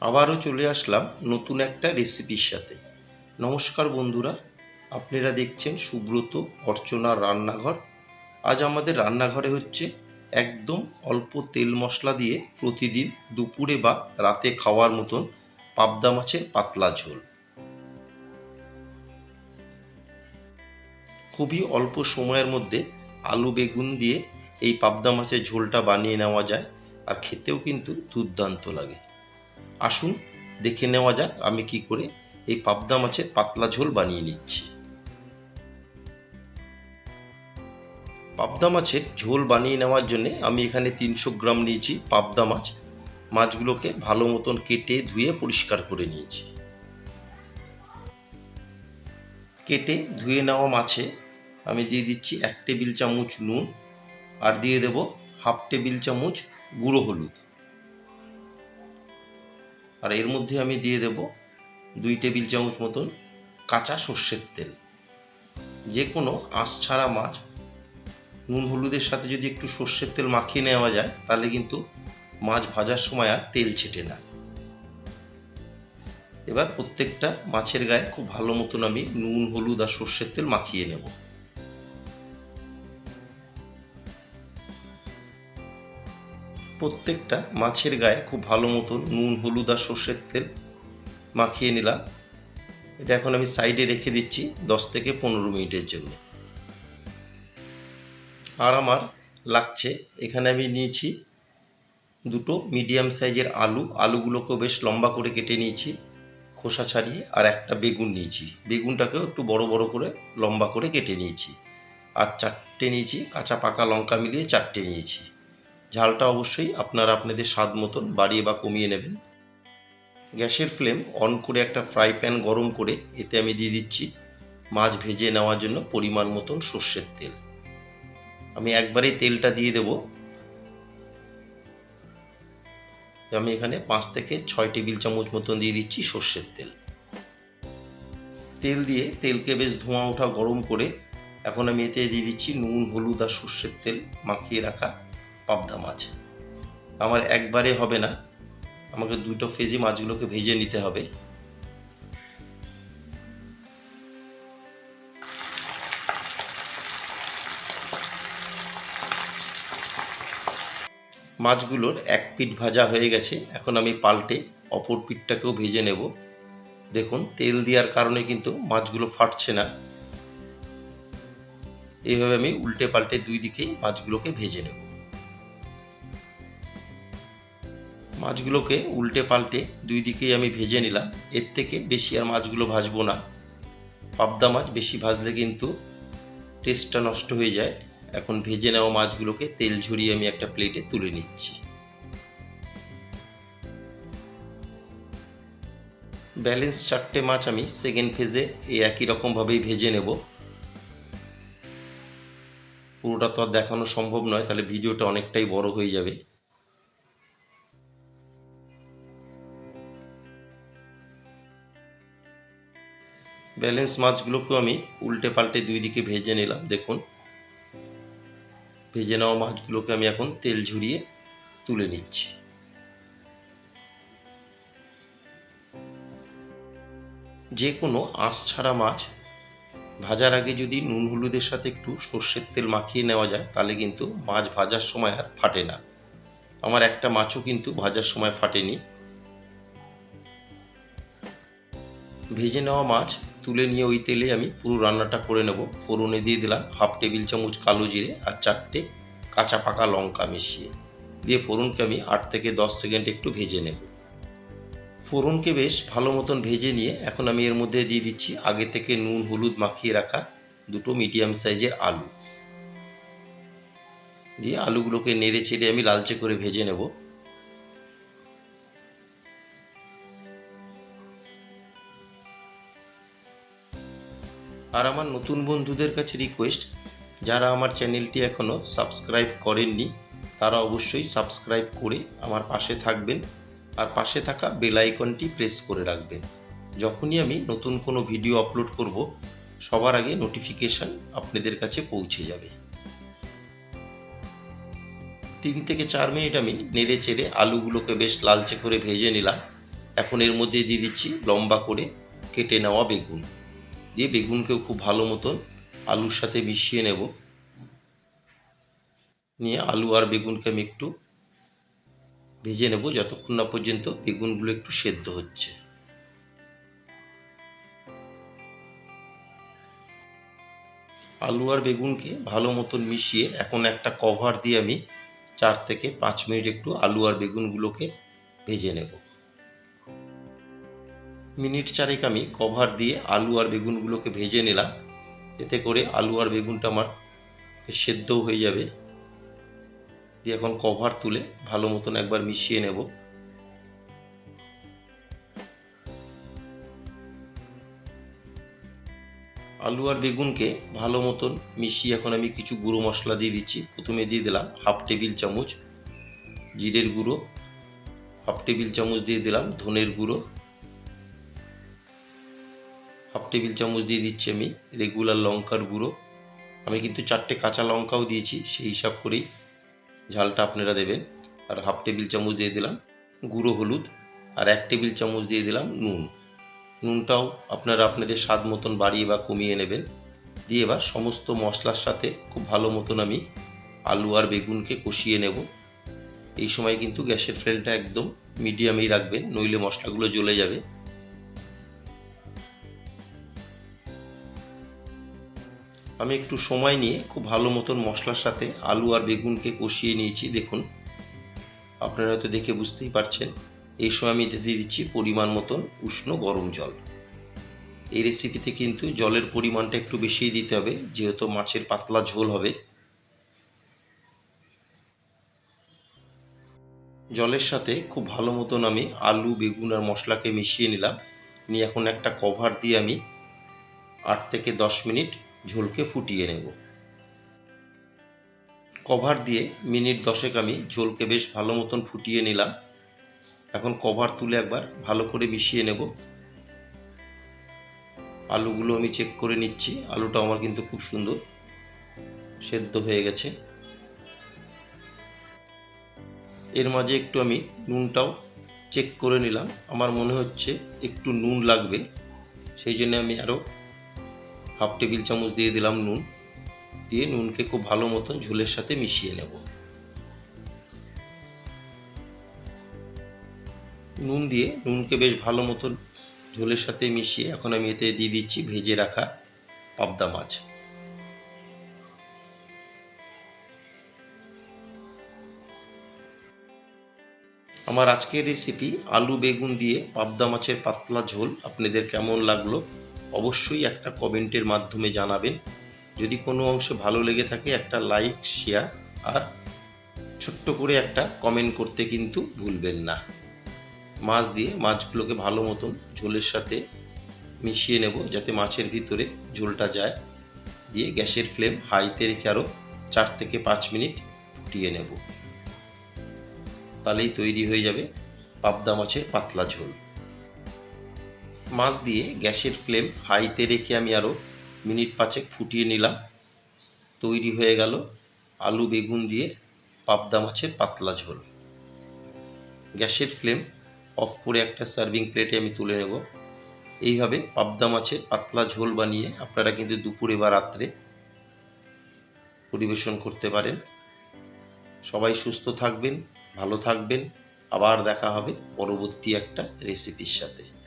আবারও চলে আসলাম নতুন একটা রেসিপির সাথে। নমস্কার বন্ধুরা, আপনারা দেখছেন সুব্রত অর্চনার রান্নাঘর। আজ আমাদের রান্নাঘরে হচ্ছে একদম অল্প তেল মশলা দিয়ে প্রতিদিন দুপুরে বা রাতে খাওয়ার মতন পাবদা মাছের পাতলা ঝোল। খুবই অল্প সময়ের মধ্যে আলু বেগুন দিয়ে এই পাবদা মাছের ঝোলটা বানিয়ে নেওয়া যায় আর খেতেও কিন্তু দুর্দান্ত লাগে। আসুন, দেখে নেওয়া যাক আমি কি করে এই পাবদা মাছের পাতলা ঝোল বানিয়ে নিচ্ছি। পাবদা মাছের ঝোল বানিয়ে নেওয়ার জন্য আমি এখানে তিনশো গ্রাম নিয়েছি পাবদা মাছ। মাছগুলোকে ভালো মতন কেটে ধুয়ে পরিষ্কার করে নিয়েছি। কেটে ধুয়ে নেওয়া মাছে আমি দিয়ে দিচ্ছি এক টেবিল চামচ নুন আর দিয়ে দেব হাফ টেবিল চামচ গুঁড়ো হলুদ। আর এর মধ্যে আমি দিয়ে দেব দুই টেবিল চামচ মতন কাঁচা সর্ষের তেল। যে কোনো আঁশ ছাড়া মাছ, নুন হলুদের সাথে যদি একটু সর্ষের তেল মাখিয়ে নেওয়া যায়, তাহলে কিন্তু মাছ ভাজার সময় আর তেল ছেটে না। এবার প্রত্যেকটা মাছের গায়ে খুব ভালো মতন আমি নুন, হলুদ আর সর্ষের তেল মাখিয়ে নেব। প্রত্যেকটা মাছের গায়ে খুব ভালো মতন নুন, হলুদ আর সর্ষের তেল মাখিয়ে নিলাম। এটা এখন আমি সাইডে রেখে দিচ্ছি দশ থেকে পনেরো মিনিটের জন্য। আর আমার লাগছে, এখানে আমি নিয়েছি দুটো মিডিয়াম সাইজের আলু। আলুগুলোকেও বেশ লম্বা করে কেটে নিয়েছি, খোসা ছাড়িয়ে, আর একটা বেগুন নিয়েছি। বেগুনটাকেও একটু বড় বড় করে লম্বা করে কেটে নিয়েছি। আর চারটে নিয়েছি, কাঁচা পাকা লঙ্কা মিলিয়ে চারটে নিয়েছি। ঝালটা অবশ্যই আপনারা আপনাদের স্বাদ মতন বাড়িয়ে বা কমিয়ে নেবেন। গ্যাসের ফ্লেম অন করে একটা ফ্রাই প্যান গরম করে এতে আমি দিয়ে দিচ্ছি মাছ ভেজে নেওয়ার জন্য পরিমাণ মতন সর্ষের তেল। আমি একবারেই তেলটা দিয়ে দেব। আমি এখানে পাঁচ থেকে ছয় টেবিল চামচ মতন দিয়ে দিচ্ছি সর্ষের তেল। তেল দিয়ে তেলকে বেশ ধোঁয়া ওঠা গরম করে এখন আমি এতে দিয়ে দিচ্ছি নুন, হলুদ আর সর্ষের তেল মাখিয়ে রাখা। পাবদা মাছ। আমার একবারে হবে না। আমাকে দুটো ফেজি মাছগুলোকে ভেজে নিতে হবে। মাছগুলোর এক পিঠ ভাজা হয়ে গেছে। এখন আমি পাল্টে অপর পিঠটাকেও ভেজে নেব। দেখুন, তেল দেওয়ার কারণে কিন্তু মাছগুলো ফাটছে না। এইভাবে আমি উল্টে পাল্টে দুই দিকেই মাছগুলোকে ভেজে নেব। মাছগুলোকে উল্টে পাল্টে দুই দিকেই আমি ভেজে নিলাম। এর থেকে বেশি আর মাছগুলো ভাজবো না। পাবদা মাছ বেশি ভাজলে কিন্তু টেস্টটা নষ্ট হয়ে যায়। এখন ভেজে নেওয়া মাছগুলোকে তেল ঝরিয়ে আমি একটা প্লেটে তুলে নিচ্ছি। ব্যালেন্স চারটে মাছ আমি সেকেন্ড ফেজে এই একই রকমভাবেই ভেজে নেব। পুরোটা তো আর দেখানো সম্ভব নয়, তাহলে ভিডিওটা অনেকটাই বড় হয়ে যাবে। ব্যালেন্স মাছগুলোকেও আমি উল্টে পাল্টে দুই দিকে ভেজে নিলাম, দেখুন। ভেজে নেওয়া মাছগুলোকে আমি এখন তেল ঝরিয়ে তুলে নিচ্ছি। যে কোনো আঁশ ছাড়া মাছ ভাজার আগে যদি নুন হলুদের সাথে একটু সর্ষের তেল মাখিয়ে নেওয়া যায়, তাহলে কিন্তু মাছ ভাজার সময় আর ফাটে না। আমার একটা মাছও কিন্তু ভাজার সময় ফাটেনি। ভেজে নেওয়া মাছ তুলে নিয়ে ওই তেলে আমি পুরো রান্নাটা করে নেব। ফোড়নে দিয়ে দিলাম হাফ টেবিল চামচ কালো জিরে আর চারটে কাঁচা পাকা লঙ্কা মিশিয়ে। দিয়ে ফোড়নকে আমি আট থেকে দশ সেকেন্ড একটু ভেজে নেব। ফোড়নকে বেশ ভালো মতন ভেজে নিয়ে এখন আমি এর মধ্যে দিয়ে দিচ্ছি আগে থেকে নুন, হলুদ মাখিয়ে রাখা দুটো মিডিয়াম সাইজের আলু। দিয়ে আলুগুলোকে নেড়ে চেড়ে আমি লালচে করে ভেজে নেব। আর আমার নতুন বন্ধুদের কাছে রিকোয়েস্ট যারা আমার চ্যানেলটি এখনও সাবস্ক্রাইব করেননি, তারা অবশ্যই সাবস্ক্রাইব করে আমার পাশে থাকবেন আর পাশে থাকা বেল আইকনটি প্রেস করে রাখবেন। যখনই আমি নতুন কোনো ভিডিও আপলোড করব, সবার আগে নোটিফিকেশান আপনাদের কাছে পৌঁছে যাবে। তিন থেকে চার মিনিট আমি নেড়ে চেড়ে আলুগুলোকে বেশ লালচে করে ভেজে নিলাম। এখন এর মধ্যে দিয়ে দিচ্ছি লম্বা করে কেটে নেওয়া বেগুন। দিয়ে বেগুনকেও খুব ভালো মতন আলুর সাথে মিশিয়ে নেব। নিয়ে আলু আর বেগুনকে আমি একটু ভেজে নেব যতক্ষণ না পর্যন্ত বেগুনগুলো একটু সেদ্ধ হচ্ছে। আলু আর বেগুনকে ভালো মতন মিশিয়ে এখন একটা কভার দিয়ে আমি চার থেকে পাঁচ মিনিট একটু আলু আর বেগুনগুলোকে ভেজে নেব। মিনিট চারেক আমি কভার দিয়ে আলু আর বেগুনগুলোকে ভেজে নিলাম। এতে করে আলু আর বেগুনটা আমার সেদ্ধও হয়ে যাবে। দিয়ে এখন কভার তুলে ভালো মতন একবার মিশিয়ে নেব। আলু আর বেগুনকে ভালো মতন মিশিয়ে এখন আমি কিছু গুঁড়ো মশলা দিয়ে দিচ্ছি। প্রথমে দিয়ে দিলাম হাফ টেবিল চামচ জিরের গুঁড়ো, হাফ টেবিল চামচ দিয়ে দিলাম ধনের গুঁড়ো হাফ টেবিল চামচ দিয়ে দিচ্ছি আমি রেগুলার লঙ্কার গুঁড়ো। আমি কিন্তু চারটে কাঁচা লঙ্কাও দিয়েছি, সেই হিসাব করেই ঝালটা আপনারা দেবেন। আর হাফ টেবিল চামচ দিয়ে দিলাম গুঁড়ো হলুদ, আর এক টেবিল চামচ দিয়ে দিলাম নুন। নুনটাও আপনারা আপনাদের স্বাদ মতন বাড়িয়ে বা কমিয়ে নেবেন। দিয়ে এবার সমস্ত মশলার সাথে খুব ভালো মতন আমি আলু আর বেগুনকে কষিয়ে নেব। এই সময় কিন্তু গ্যাসের ফ্লেমটা একদম মিডিয়ামেই রাখবেন, নইলে মশলাগুলো জ্বলে যাবে। আমি একটু সময় নিয়ে খুব ভালো মতন মশলার সাথে আলু আর বেগুনকে কষিয়ে নিয়েছি, দেখুন। আপনারা হয়তো দেখে বুঝতেই পারছেন, এই সময় আমি দিয়ে দিচ্ছি পরিমাণ মতন উষ্ণ গরম জল। এই রেসিপিতে কিন্তু জলের পরিমাণটা একটু বেশিই দিতে হবে, যেহেতু মাছের পাতলা ঝোল হবে। জলের সাথে খুব ভালো মতন আমি আলু, বেগুন আর মশলাকে মিশিয়ে নিলাম। নিয়ে এখন একটা কভার দিয়ে আমি আট থেকে দশ মিনিট ঝোলকে ফুটিয়ে নেব। কভার দিয়ে মিনিট দশেক আমি ঝোলকে বেশ ভালো মতন ফুটিয়ে নিলাম। এখন কভার তুলে একবার ভালো করে মিশিয়ে নেব। আলুগুলো আমি চেক করে নিচ্ছি। আলুটা আমার কিন্তু খুব সুন্দর সেদ্ধ হয়ে গেছে। এর মাঝে একটু আমি নুনটাও চেক করে নিলাম। আমার মনে হচ্ছে একটু নুন লাগবে। সেই জন্য আমি আরও হাফ টেবিল চামচ দিয়ে দিলাম নুন। দিয়ে নুনকে খুব ভালো মতন ঝোলের সাথে মিশিয়ে নেব। নুন দিয়ে নুনকে বেশ ভালো মতন ঝোলের সাথে মিশিয়ে এখন আমি এতে দিয়ে দিচ্ছি ভেজে রাখা পাবদা মাছ। আমার আজকের রেসিপি আলু বেগুন দিয়ে পাবদা মাছের পাতলা ঝোল। আপনাদের কেমন লাগল? অবশ্যই একটা কমেন্টের মাধ্যমে জানাবেন। যদি কোনো অংশে ভালো লেগে থাকে, একটা লাইক, শেয়ার আর ছোট্ট করে একটা কমেন্ট করতে কিন্তু ভুলবেন না। মাছ দিয়ে মাছগুলোকে ভালো মতন ঝোলের সাথে মিশিয়ে নেব যাতে মাছের ভিতরে ঝোলটা যায়। দিয়ে গ্যাসের ফ্লেম হাইতে রেখে আরও চার থেকে পাঁচ মিনিট ফুটিয়ে নেব। তাহলেই তৈরি হয়ে যাবে পাবদা মাছের পাতলা ঝোল। মাছ দিয়ে গ্যাসের ফ্লেম হাইতে রেখে আমি আরও মিনিট পাঁচেক ফুটিয়ে নিলাম। তৈরি হয়ে গেল আলু বেগুন দিয়ে পাবদা মাছের পাতলা ঝোল। গ্যাসের ফ্লেম অফ করে একটা সার্ভিং প্লেটে আমি তুলে নেব। এইভাবে পাবদা মাছের পাতলা ঝোল বানিয়ে আপনারা কিন্তু দুপুরে বা রাত্রে পরিবেশন করতে পারেন। সবাই সুস্থ থাকবেন, ভালো থাকবেন। আবার দেখা হবে পরবর্তী একটা রেসিপির সাথে।